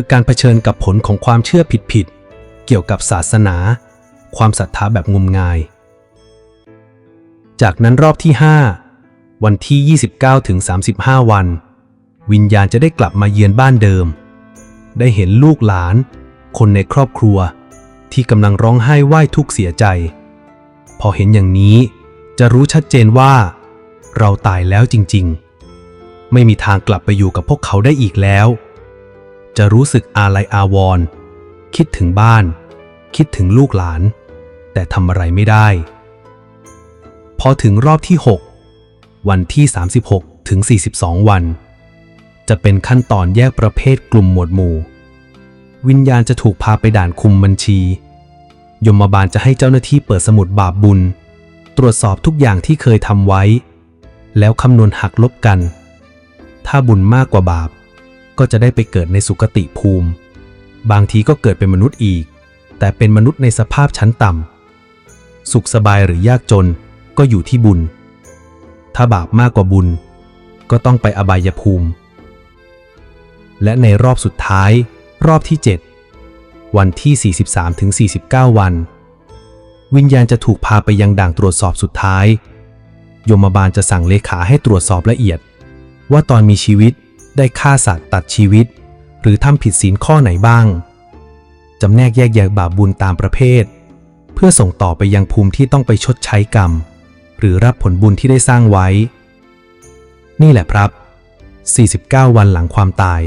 คือการเผชิญกับผลของความเชื่อผิดๆ เกี่ยวกับศาสนา ความศรัทธาแบบงมงาย จากนั้นรอบที่ 5 วันที่ 29ถึง35 วัน วิญญาณจะได้กลับมาเยือนบ้านเดิม ได้เห็นลูกหลาน คนในครอบครัว ที่กำลังร้องไห้ไหว้ทุกเสียใจ พอเห็นอย่างนี้จะรู้ชัดเจนว่า เราตายแล้วจริงๆ ไม่มีทางกลับไปอยู่กับพวกเขาได้อีกแล้ว จะรู้สึกอาลัยอาวรณ์คิดถึงบ้าน คิดถึงลูกหลาน แต่ทำอะไรไม่ได้ พอถึงรอบที่ 6 วันที่ 36 ถึง 42 วัน จะเป็นขั้นตอนแยกประเภทกลุ่มหมวดหมู่ วิญญาณจะถูกพาไปด่านคุมบัญชี ยมบาลจะให้เจ้าหน้าที่เปิดสมุดบาปบุญ ตรวจสอบทุกอย่างที่เคยทำไว้ แล้วคำนวณหักลบกัน ถ้าบุญมากกว่าบาป ก็จะได้ไปเกิดในสุคติภูมิ บางทีก็เกิดเป็นมนุษย์อีก แต่เป็นมนุษย์ในสภาพชั้นต่ำ สุขสบายหรือยากจนก็อยู่ที่บุญ ถ้าบาปมากกว่าบุญ ก็ต้องไปอบายภูมิ และในรอบสุดท้าย รอบที่ 7 วันที่ 43ถึง49 วัน วิญญาณจะถูกพาไปยังด่างตรวจสอบสุดท้าย ยมบาลจะสั่งเลขาให้ตรวจสอบละเอียด ว่าตอนมีชีวิต ได้ฆ่าสัตว์ตัดชีวิต หรือทำผิดศีลข้อไหนบ้างจำแนกแยกแยะบาปบุญตามประเภท เพื่อส่งต่อไปยังภูมิที่ต้องไปชดใช้กรรม หรือรับผลบุญที่ได้สร้างไว้ นี่แหละครับ 49 วันหลังความตาย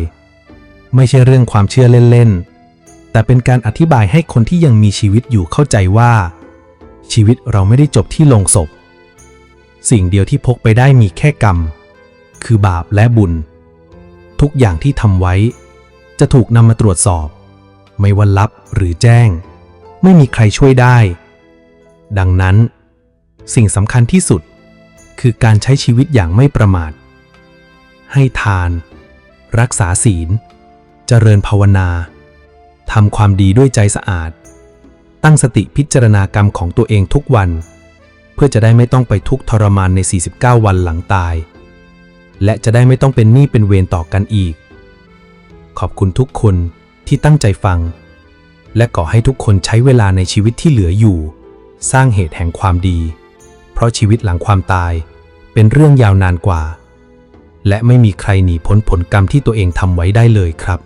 ไม่ใช่เรื่องความเชื่อเล่นๆ แต่เป็นการอธิบายให้คนที่ยังมีชีวิตอยู่เข้าใจว่า ชีวิตเราไม่ได้จบที่ลงศพ สิ่งเดียวที่พกไปได้มีแค่กรรม คือบาปและบุญ ทุกอย่างที่ทำไว้ จะถูกนำมาตรวจสอบ ไม่ว่าลับหรือแจ้ง ไม่มีใครช่วยได้ ดังนั้น สิ่งสำคัญที่สุด คือการใช้ชีวิตอย่างไม่ประมาท ให้ทาน รักษาศีล เจริญภาวนาทำความดีด้วยใจสะอาด ตั้งสติพิจารณากรรมของตัวเองทุกวัน เพื่อจะได้ไม่ต้องไปทุกทรมานใน 49 วันหลังตาย และจะได้ไม่ต้องเป็นหนี้เป็นเวรต่อกันอีก ขอบคุณทุกคนที่ตั้งใจฟัง และขอให้ทุกคนใช้เวลาในชีวิตที่เหลืออยู่ สร้างเหตุแห่งความดี เพราะชีวิตหลังความตายเป็นเรื่องยาวนานกว่า และไม่มีใครหนีพ้นผลกรรมที่ตัวเองทำไว้ได้เลยครับ